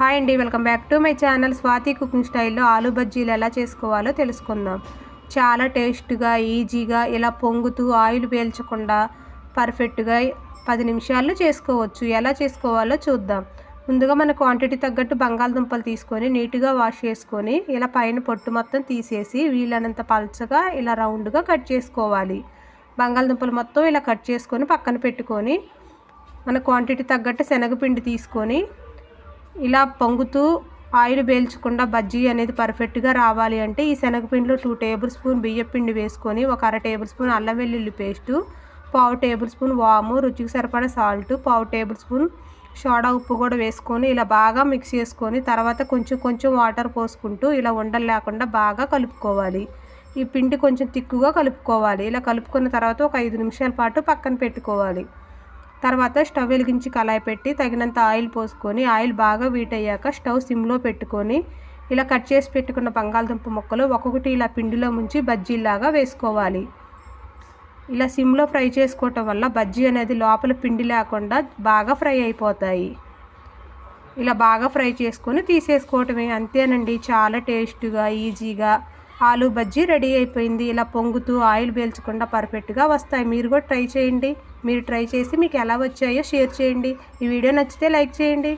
Hi అండి welcome back to my channel Swathi cooking స్టైల్లో ఆలు బజ్జీలు ఎలా చేసుకోవాలో తెలుసుకుందాం. చాలా టేస్ట్గా ఈజీగా ఇలా పొంగుతూ ఆయిల్ పీల్చకుండా పర్ఫెక్ట్గా పది నిమిషాల్లో చేసుకోవచ్చు. ఎలా చేసుకోవాలో చూద్దాం. ముందుగా మన క్వాంటిటీ తగ్గట్టు బంగాళదుంపలు తీసుకొని నీట్గా వాష్ చేసుకొని ఇలా పైన పొట్టు మొత్తం తీసేసి వీలైనంత పల్చగా ఇలా రౌండ్గా కట్ చేసుకోవాలి. బంగాళదుంపలు మొత్తం ఇలా కట్ చేసుకొని పక్కన పెట్టుకొని మన క్వాంటిటీ తగ్గట్టు శనగపిండి తీసుకొని ఇలా పొంగుతూ ఆయిల్ పేల్చకుండా బజ్జీ అనేది పర్ఫెక్ట్గా రావాలి అంటే ఈ శనగపిండిలో టూ టేబుల్ స్పూన్ బియ్యపిండి వేసుకొని ఒక అర టేబుల్ స్పూన్ అల్లం వెల్లుల్లి పేస్టు పావు టేబుల్ స్పూన్ వాము రుచికి సరిపడా సాల్ట్ పావు టేబుల్ స్పూన్ సోడా ఉప్పు కూడా వేసుకొని ఇలా బాగా మిక్స్ చేసుకొని తర్వాత కొంచెం కొంచెం వాటర్ పోసుకుంటూ ఇలా ఉండలు లేకుండా బాగా కలుపుకోవాలి. ఈ పిండి కొంచెం తిక్కుగా కలుపుకోవాలి. ఇలా కలుపుకున్న తర్వాత ఒక ఐదు నిమిషాల పాటు పక్కన పెట్టుకోవాలి. తర్వాత స్టవ్ వెలిగించి కళాయి పెట్టి తగినంత ఆయిల్ పోసుకొని ఆయిల్ బాగా వీట్ అయ్యాక స్టవ్ సిమ్లో పెట్టుకొని ఇలా కట్ చేసి పెట్టుకున్న బంగాళదుంప ముక్కలు ఒక్కొక్కటి ఇలా పిండిలో ముంచి బజ్జీలాగా వేసుకోవాలి. ఇలా సిమ్లో ఫ్రై చేసుకోవటం వల్ల బజ్జీ అనేది లోపల పిండి లేకుండా బాగా ఫ్రై అయిపోతాయి. ఇలా బాగా ఫ్రై చేసుకొని తీసేసుకోవటమే అంతేనండి. చాలా టేస్ట్గా ఈజీగా ఆలు బజ్జీ రెడీ అయిపోయింది. ఇలా పొంగుతూ ఆయిల్ పీల్చకుండా పర్ఫెక్ట్గా వస్తాయి. మీరు కూడా ట్రై చేయండి. మీరు ట్రై చేసి మీకు ఎలా వచ్చాయో షేర్ చేయండి. ఈ వీడియో నచ్చితే లైక్ చేయండి.